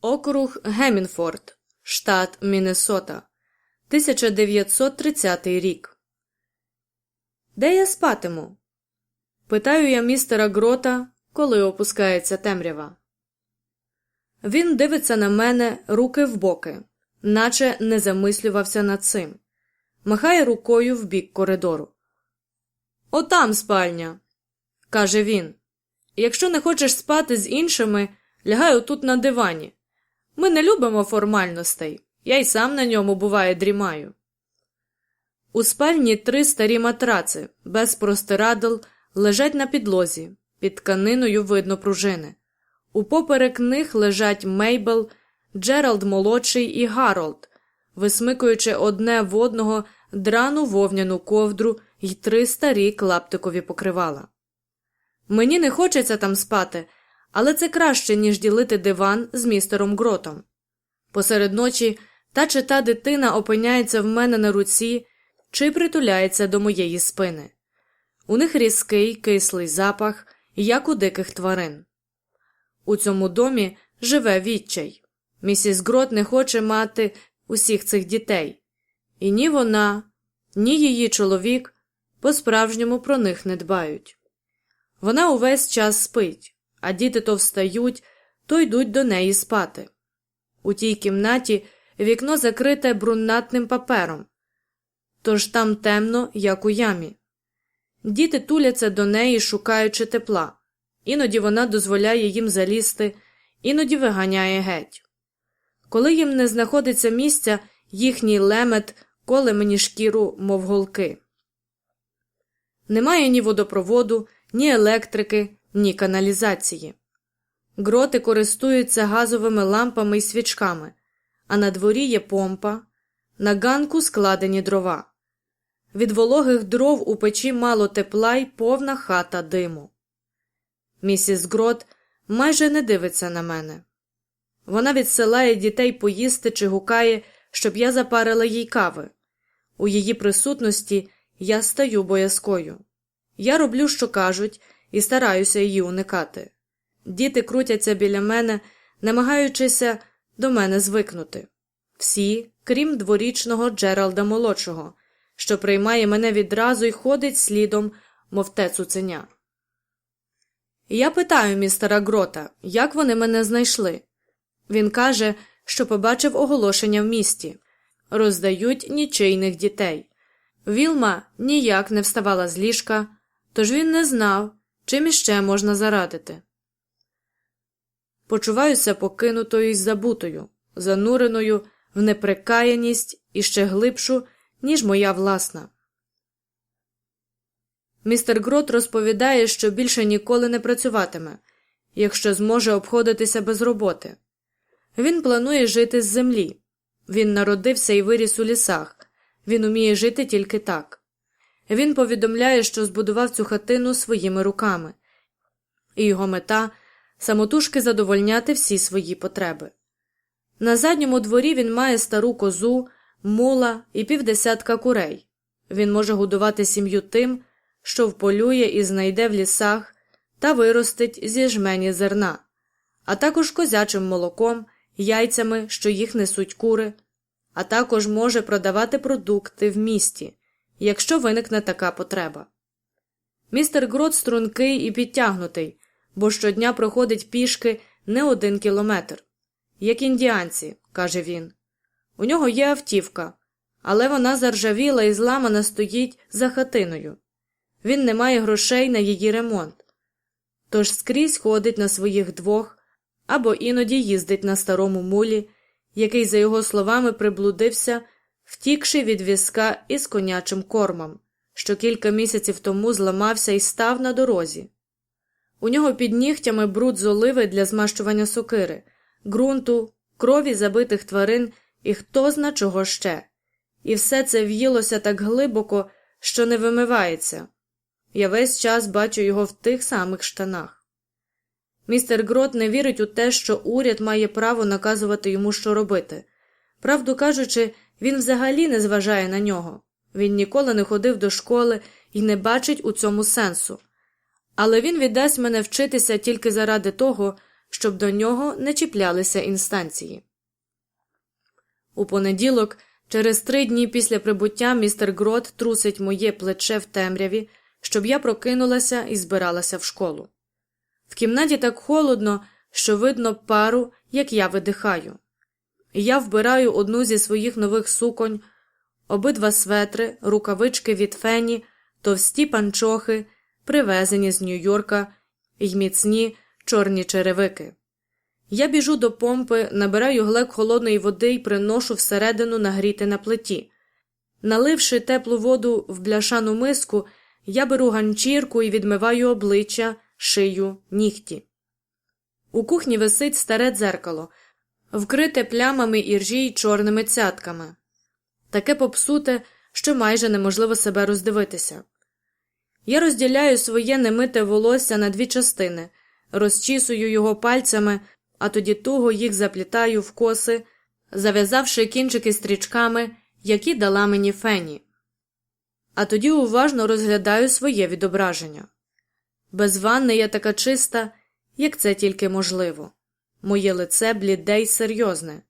Округ Гемінфорд, штат Міннесота, 1930 рік. Де я спатиму? Питаю я містера Грота, коли опускається темрява. Він дивиться на мене руки в боки, наче не замислювався над цим. Махає рукою в бік коридору. Отам спальня, каже він. Якщо не хочеш спати з іншими, лягай отут на дивані. Ми не любимо формальностей, я й сам на ньому буває дрімаю. У спальні три старі матраци, без простирадл, лежать на підлозі, під тканиною видно пружини. Упоперек них лежать Мейбл, Джеральд молодший і Гаролд, висмикуючи одне в одного драну вовняну ковдру й три старі клаптикові покривала. Мені не хочеться там спати, але це краще, ніж ділити диван з містером Гротом. Посеред ночі та чи та дитина опиняється в мене на руці чи притуляється до моєї спини. У них різкий кислий запах, як у диких тварин. У цьому домі живе відчай. Місіс Грот не хоче мати усіх цих дітей, і ні вона, ні її чоловік по справжньому про них не дбають. Вона увесь час спить, а діти то встають, то йдуть до неї спати. У тій кімнаті вікно закрите брунатним папером, тож там темно, як у ямі. Діти туляться до неї, шукаючи тепла, іноді вона дозволяє їм залізти, іноді виганяє геть. Коли їм не знаходиться місця, їхній лемет коле мені шкіру, мов голки. Немає ні водопроводу, ні електрики, ні каналізації. Гроти користуються газовими лампами і свічками, а на дворі є помпа, на ганку складені дрова. Від вологих дров у печі мало тепла й повна хата диму. Місіс Грот майже не дивиться на мене. Вона відсилає дітей поїсти чи гукає, щоб я запарила їй кави. У її присутності я стаю боязкою. Я роблю, що кажуть, і стараюся її уникати. Діти крутяться біля мене, намагаючися до мене звикнути. Всі, крім дворічного Джералда молодшого, що приймає мене відразу і ходить слідом, мов те цуценя. Я питаю містера Грота, як вони мене знайшли. Він каже, що побачив оголошення в місті роздають нічийних дітей. Вілма ніяк не вставала з ліжка, тож він не знав, чим іще можна зарадити. Почуваюся покинутою і забутою, зануреною в неприкаяність і ще глибшу, ніж моя власна. Містер Грот розповідає, що більше ніколи не працюватиме, якщо зможе обходитися без роботи. Він планує жити з землі. Він народився і виріс у лісах. Він уміє жити тільки так. Він повідомляє, що збудував цю хатину своїми руками, і його мета самотужки задовольняти всі свої потреби. На задньому дворі він має стару козу, мула і півдесятка курей. Він може годувати сім'ю тим, що вполює і знайде в лісах та виростить зі жмені зерна, а також козячим молоком, яйцями, що їх несуть кури, а також може продавати продукти в місті, якщо виникне така потреба. Містер Грот стрункий і підтягнутий, бо щодня проходить пішки не один кілометр. Як індіанці, каже він. У нього є автівка, але вона заржавіла і зламана стоїть за хатиною. Він не має грошей на її ремонт. Тож скрізь ходить на своїх двох або іноді їздить на старому мулі, який, за його словами, приблудився, втікши від візка із конячим кормом, що кілька місяців тому зламався і став на дорозі. У нього під нігтями бруд з оливи для змащування сокири, ґрунту, крові забитих тварин і хто зна чого ще. І все це в'їлося так глибоко, що не вимивається. Я весь час бачу його в тих самих штанах. Містер Грот не вірить у те, що уряд має право наказувати йому, що робити. Правду кажучи, він взагалі не зважає на нього. Він ніколи не ходив до школи і не бачить у цьому сенсу. Але він віддасть мене вчитися тільки заради того, щоб до нього не чіплялися інстанції. У понеділок, через три дні після прибуття, містер Грот трусить моє плече в темряві, щоб я прокинулася і збиралася в школу. В кімнаті так холодно, що видно пару, як я видихаю. Я вбираю одну зі своїх нових суконь, обидва светри, рукавички від фені, товсті панчохи, привезені з Нью-Йорка й міцні чорні черевики. Я біжу до помпи, набираю глек холодної води і приношу всередину нагріти на плиті. Наливши теплу воду в бляшану миску, я беру ганчірку і відмиваю обличчя, шию, нігті. У кухні висить старе дзеркало, вкрите плямами іржі й чорними цятками. Таке попсуте, що майже неможливо себе роздивитися. Я розділяю своє немите волосся на дві частини, розчісую його пальцями, а тоді туго їх заплітаю в коси, зав'язавши кінчики стрічками, які дала мені фені. А тоді уважно розглядаю своє відображення. Без ванни я така чиста, як це тільки можливо. Моє лице бліде й серйозне.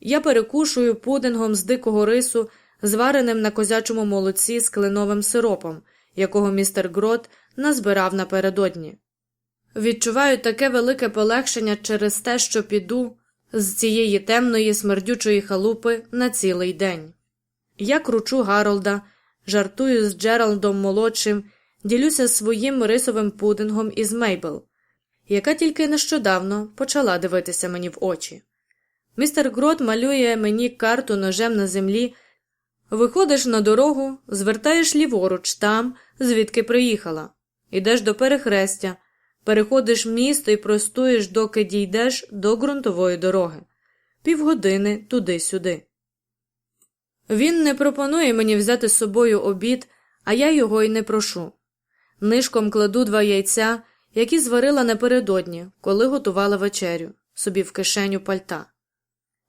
Я перекушую пудингом з дикого рису, звареним на козячому молоці з кленовим сиропом, якого містер Грот назбирав напередодні. Відчуваю таке велике полегшення через те, що піду з цієї темної смердючої халупи на цілий день. Я кручу Гаролда, жартую з Джералдом молодшим, ділюся своїм рисовим пудингом із Мейбл, яка тільки нещодавно почала дивитися мені в очі. Містер Грот малює мені карту ножем на землі. Виходиш на дорогу, звертаєш ліворуч там, звідки приїхала, ідеш до перехрестя, переходиш місто і простуєш, доки дійдеш до ґрунтової дороги, півгодини туди-сюди. Він не пропонує мені взяти з собою обід, а я його й не прошу. Нишком кладу два яйця, які зварила напередодні, коли готувала вечерю, собі в кишеню пальта.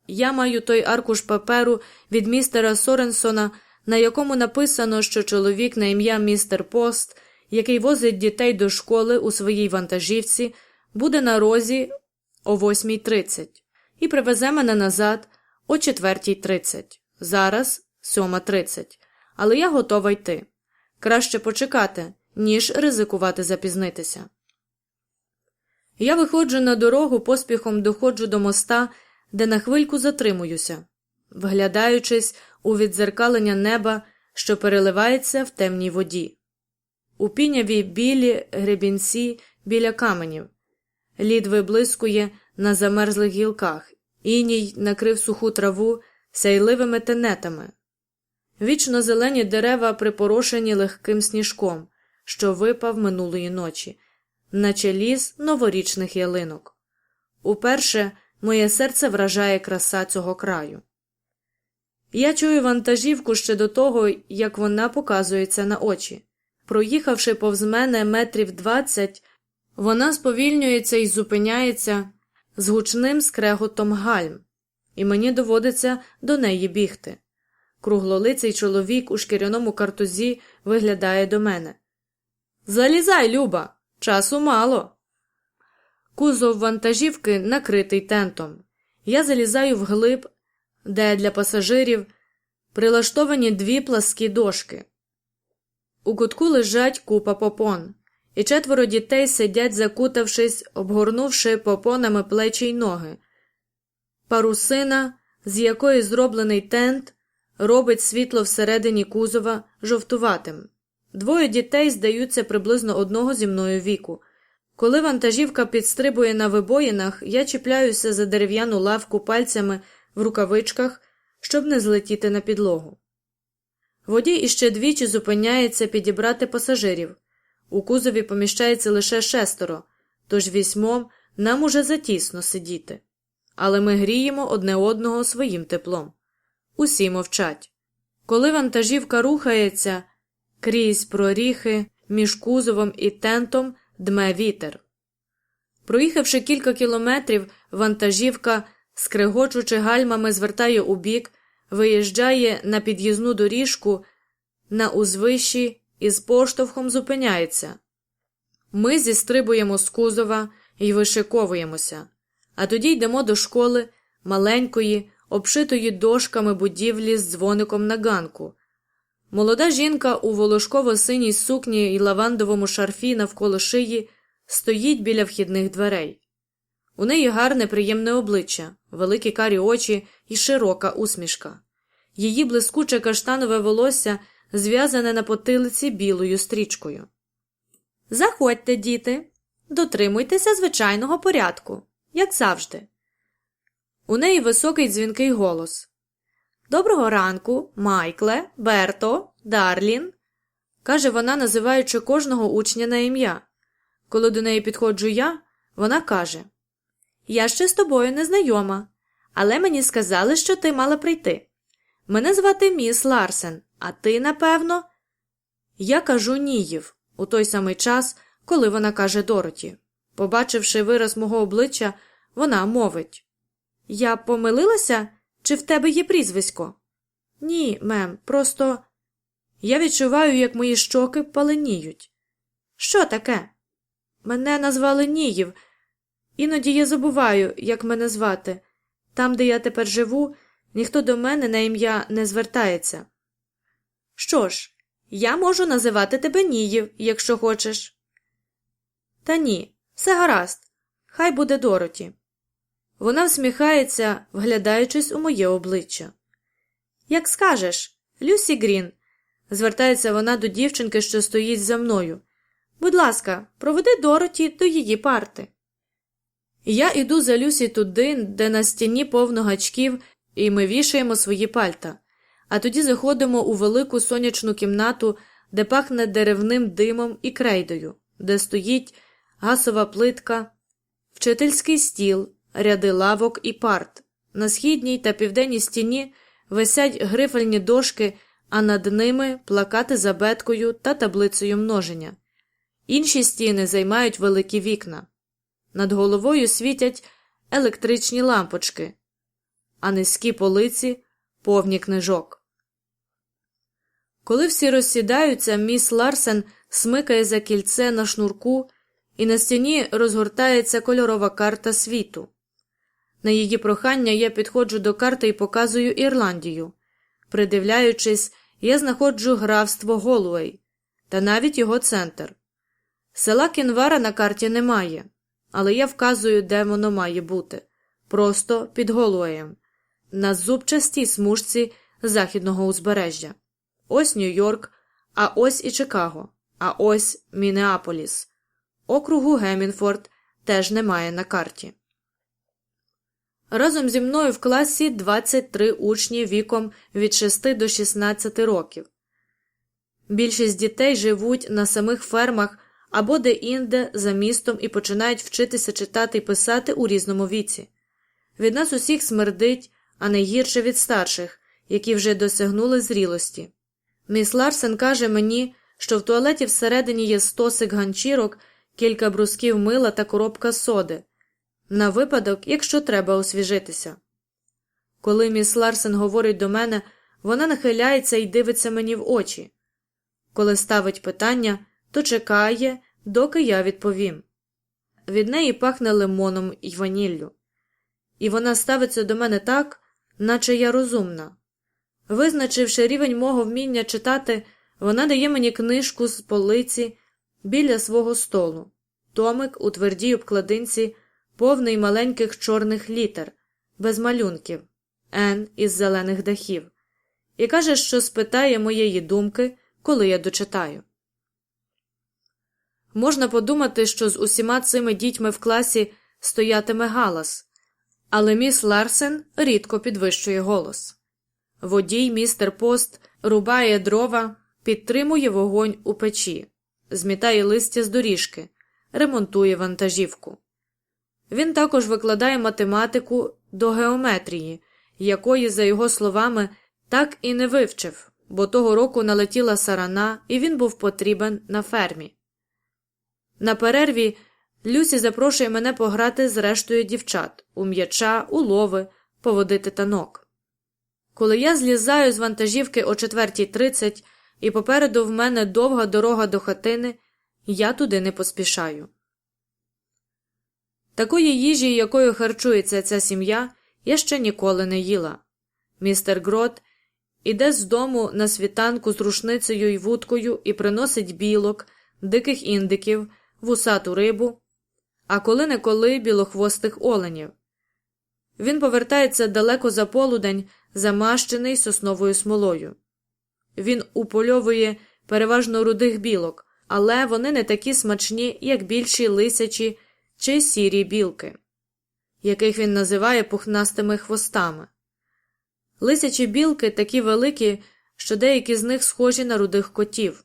Я маю той аркуш паперу від містера Соренсона, на якому написано, що чоловік на ім'я містер Пост, який возить дітей до школи у своїй вантажівці, буде на розі о 8.30 і привезе мене назад о 4.30. Зараз 7.30. Але я готова йти. Краще почекати, ніж ризикувати запізнитися. Я виходжу на дорогу, поспіхом доходжу до моста де на хвильку затримуюся, вглядаючись у відзеркалення неба, що переливається в темній воді. У піняві білі гребінці біля каменів, лід виблискує на замерзлих гілках, іній накрив суху траву сяйливими тенетами. Вічно зелені дерева припорошені легким сніжком, що випав минулої ночі, наче ліс новорічних ялинок. Уперше Моє серце вражає краса цього краю. Я чую вантажівку ще до того, як вона показується на очі. Проїхавши повз мене метрів двадцять, вона сповільнюється і зупиняється з гучним скреготом гальм, і мені доводиться до неї бігти. Круглолиций чоловік у шкіряному картузі виглядає до мене. Залізай, Люба, часу мало. Кузов вантажівки накритий тентом. Я залізаю вглиб, де для пасажирів прилаштовані дві пласкі дошки. У кутку лежать купа попон, і четверо дітей сидять, закутавшись, обгорнувши попонами плечі й ноги. Парусина, з якої зроблений тент, робить світло всередині кузова жовтуватим. Двоє дітей здаються приблизно одного зі мною віку. Коли вантажівка підстрибує на вибоїнах, я чіпляюся за дерев'яну лавку пальцями в рукавичках, щоб не злетіти на підлогу. Водій іще двічі зупиняється підібрати пасажирів. У кузові поміщається лише шестеро, тож вісьмом нам уже затісно сидіти. Але ми гріємо одне одного своїм теплом. Усі мовчать. Коли вантажівка рухається крізь проріхи між кузовом і тентом дме вітер. Проїхавши кілька кілометрів, вантажівка, скрегочучи гальмами, звертає у бік, виїжджає на під'їзну доріжку, на узвищі і з поштовхом зупиняється. Ми зістрибуємо з кузова, і вишиковуємося, а тоді йдемо до школи маленької, обшитої дошками будівлі з дзвоником на ганку. Молода жінка у волошково-синій сукні і лавандовому шарфі навколо шиї стоїть біля вхідних дверей. У неї гарне приємне обличчя, великі карі очі і широка усмішка. Її блискуче каштанове волосся зв'язане на потилиці білою стрічкою. Заходьте, діти, дотримуйтеся звичайного порядку, як завжди. У неї високий дзвінкий голос. Доброго ранку, Майкле, Берто, Дарлін, каже вона, називаючи кожного учня на ім'я. Коли до неї підходжу я, вона каже Я ще з тобою не знайома, але мені сказали, що ти мала прийти. Мене звати міс Ларсен, а ти, напевно. Я кажу Ніїв у той самий час, коли вона каже Дороті. Побачивши вираз мого обличчя, вона мовить Я помилилася, чи в тебе є прізвисько? Ні, мем, просто я відчуваю, як мої щоки паленіють. Що таке? Мене назвали Ніїв. Іноді я забуваю, як мене звати. Там, де я тепер живу, ніхто до мене на ім'я не звертається. Що ж, я можу називати тебе Ніїв, якщо хочеш. Та ні, все гаразд. Хай буде Дороті. Вона всміхається, вглядаючись у моє обличчя. Як скажеш, Люсі Грін, звертається вона до дівчинки, що стоїть за мною. Будь ласка, проведи Дороті до її парти. Я іду за Люсі туди, де на стіні повно гачків, і ми вішаємо свої пальта, а тоді заходимо у велику сонячну кімнату, де пахне деревним димом і крейдою, де стоїть гасова плитка, вчительський стіл, ряди лавок і парт. На східній та південній стіні висять грифельні дошки, а над ними плакати з абеткою та таблицею множення. Інші стіни займають великі вікна. Над головою світять електричні лампочки, а низькі полиці повні книжок. Коли всі розсідаються, міс Ларсен смикає за кільце на шнурку, і на стіні розгортається кольорова карта світу. На її прохання я підходжу до карти і показую Ірландію. Придивляючись, я знаходжу графство Голуей та навіть його центр. Села Кінвара на карті немає, але я вказую, де воно має бути просто під Голуеєм, на зубчастій смужці західного узбережжя. Ось Нью-Йорк, а ось і Чикаго, а ось Мінеаполіс. Округу Гемінфорд теж немає на карті. Разом зі мною в класі 23 учні віком від 6 до 16 років. Більшість дітей живуть на самих фермах або де-інде за містом і починають вчитися читати і писати у різному віці. Від нас усіх смердить, а найгірше від старших, які вже досягнули зрілості. Міс Ларсен каже мені, що в туалеті всередині є стосик ганчірок, кілька брусків мила та коробка соди на випадок, якщо треба освіжитися. Коли міс Ларсен говорить до мене, вона нахиляється і дивиться мені в очі. Коли ставить питання, то чекає, доки я відповім. Від неї пахне лимоном і ваніллю. І вона ставиться до мене так, наче я розумна. Визначивши рівень мого вміння читати, вона дає мені книжку з полиці біля свого столу, томик у твердій обкладинці повний маленьких чорних літер, без малюнків, Н із зелених дахів, і каже, що спитає моєї думки, коли я дочитаю. Можна подумати, що з усіма цими дітьми в класі стоятиме галас, але міс Ларсен рідко підвищує голос. Водій містер Пост рубає дрова, підтримує вогонь у печі, змітає листя з доріжки, ремонтує вантажівку. Він також викладає математику до геометрії, якої, за його словами, так і не вивчив, бо того року налетіла сарана, і він був потрібен на фермі. На перерві Люсі запрошує мене пограти з рештою дівчат у м'яча, у лови, поводити танок. Коли я злізаю з вантажівки о 4.30 і попереду в мене довга дорога до хатини, я туди не поспішаю. Такої їжі, якою харчується ця сім'я, я ще ніколи не їла. Містер Грот іде з дому на світанку з рушницею й вудкою і приносить білок, диких індиків, вусату рибу, а коли неколи білохвостих оленів. Він повертається далеко за полудень, замащений сосновою смолою. Він упольовує переважно рудих білок, але вони не такі смачні, як більші лисячі чи сірі білки, яких він називає пухнастими хвостами. Лисячі білки такі великі, що деякі з них схожі на рудих котів.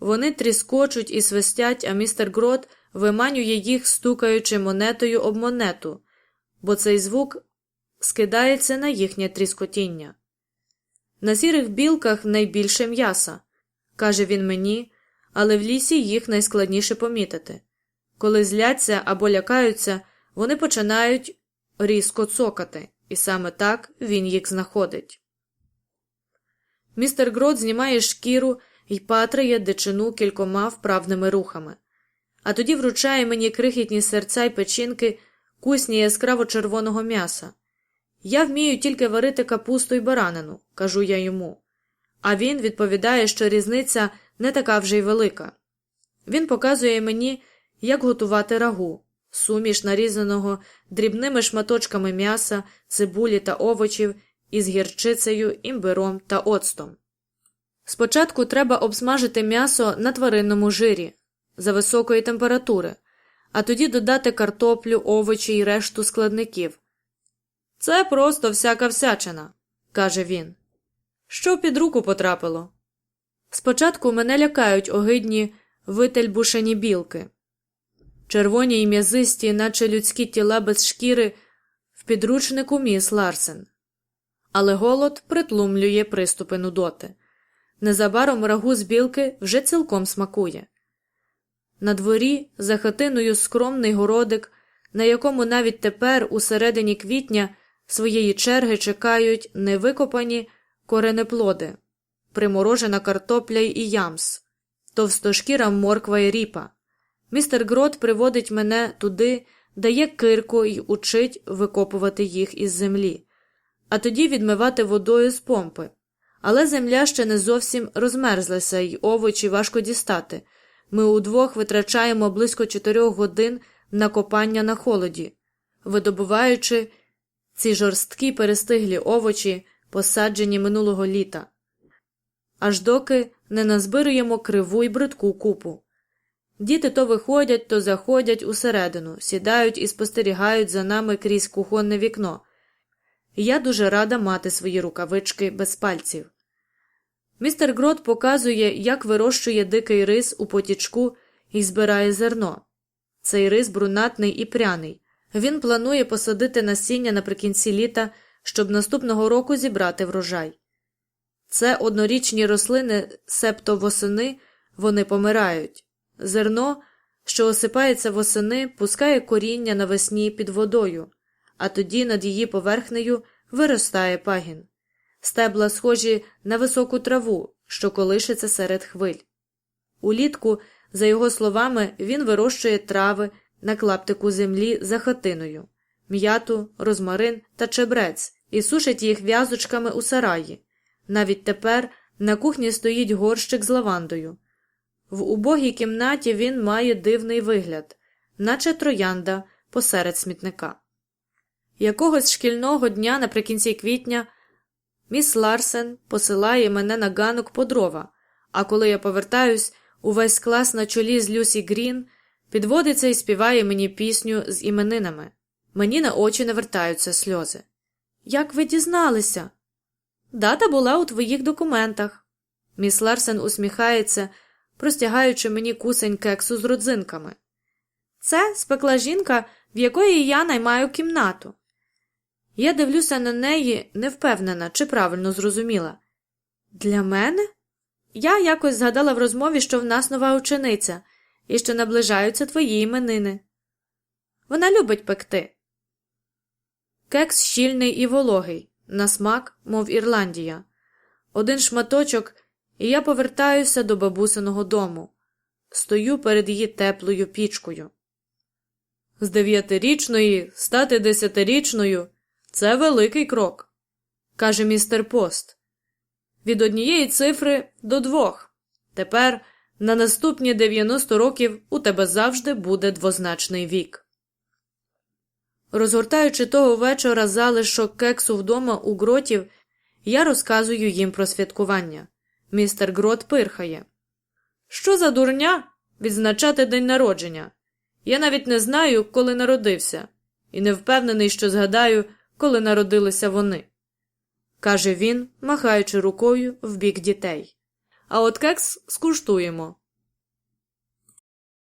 Вони тріскочуть і свистять, а містер Грот виманює їх, стукаючи монетою об монету, бо цей звук скидається на їхнє тріскотіння. На сірих білках найбільше м'яса, каже він мені, але в лісі їх найскладніше помітити. Коли зляться або лякаються, вони починають різко цокати, і саме так він їх знаходить. Містер Грот знімає шкіру і патрає дичину кількома вправними рухами, а тоді вручає мені крихітні серця й печінки кусні яскраво червоного м'яса. Я вмію тільки варити капусту й баранину, кажу я йому. А він відповідає, що різниця не така вже й велика. Він показує мені, як готувати рагу, суміш нарізаного дрібними шматочками м'яса, цибулі та овочів із гірчицею, імбиром та оцтом. Спочатку треба обсмажити м'ясо на тваринному жирі за високої температури, а тоді додати картоплю, овочі й решту складників. Це просто всяка всячина, каже він. Що під руку потрапило? Спочатку мене лякають огидні вительбушені білки, червоні й м'язисті, наче людські тіла без шкіри, в підручнику міс Ларсен. Але голод притлумлює приступи нудоти. Незабаром рагу з білки вже цілком смакує. На дворі за хатиною скромний городик, на якому навіть тепер, у середині квітня, своєї черги чекають невикопані коренеплоди, приморожена картопля і ямс, товстошкіра морква і ріпа. Містер Грот приводить мене туди, дає кирку і учить викопувати їх із землі, а тоді відмивати водою з помпи. Але земля ще не зовсім розмерзлася, і овочі важко дістати. Ми удвох витрачаємо близько чотирьох годин на копання на холоді, видобуваючи ці жорсткі перестиглі овочі, посаджені минулого літа, аж доки не назбируємо криву й бридку купу. Діти то виходять, то заходять усередину, сідають і спостерігають за нами крізь кухонне вікно. Я дуже рада мати свої рукавички без пальців. Містер Грот показує, як вирощує дикий рис у потічку і збирає зерно. Цей рис брунатний і пряний. Він планує посадити насіння наприкінці літа, щоб наступного року зібрати врожай. Це однорічні рослини, септо восени, вони помирають. Зерно, що осипається восени, пускає коріння навесні під водою, а тоді над її поверхнею виростає пагін. Стебла схожі на високу траву, що колишиться серед хвиль. Улітку, за його словами, він вирощує трави на клаптику землі за хатиною, м'яту, розмарин та чебрець і сушить їх в'язочками у сараї. Навіть тепер на кухні стоїть горщик з лавандою. В убогій кімнаті він має дивний вигляд, наче троянда посеред смітника. Якогось шкільного дня наприкінці квітня міс Ларсен посилає мене на ганок по дрова, а коли я повертаюсь, увесь клас на чолі з Люсі Грін підводиться і співає мені пісню з іменинами. Мені на очі навертаються сльози. Як ви дізналися? Дата була у твоїх документах. Міс Ларсен усміхається, простягаючи мені кусень кексу з родзинками. Це спекла жінка, в якої я наймаю кімнату. Я дивлюся на неї, не впевнена, чи правильно зрозуміла. Для мене? Я якось згадала в розмові, що в нас нова учениця, і що наближаються твої іменини. Вона любить пекти. Кекс щільний і вологий, на смак, мов Ірландія. Один шматочок, і я повертаюся до бабусиного дому. Стою перед її теплою пічкою. З дев'ятирічної стати десятирічною це великий крок, каже містер Пост. Від однієї цифри до двох. Тепер на наступні 90 років у тебе завжди буде двозначний вік. Розгортаючи того вечора залишок кексу вдома у гротів, я розказую їм про святкування. Містер Грот пирхає. Що за дурня відзначати день народження? Я навіть не знаю, коли народився, і не впевнений, що згадаю, коли народилися вони, каже він, махаючи рукою в бік дітей. А от кекс скуштуємо.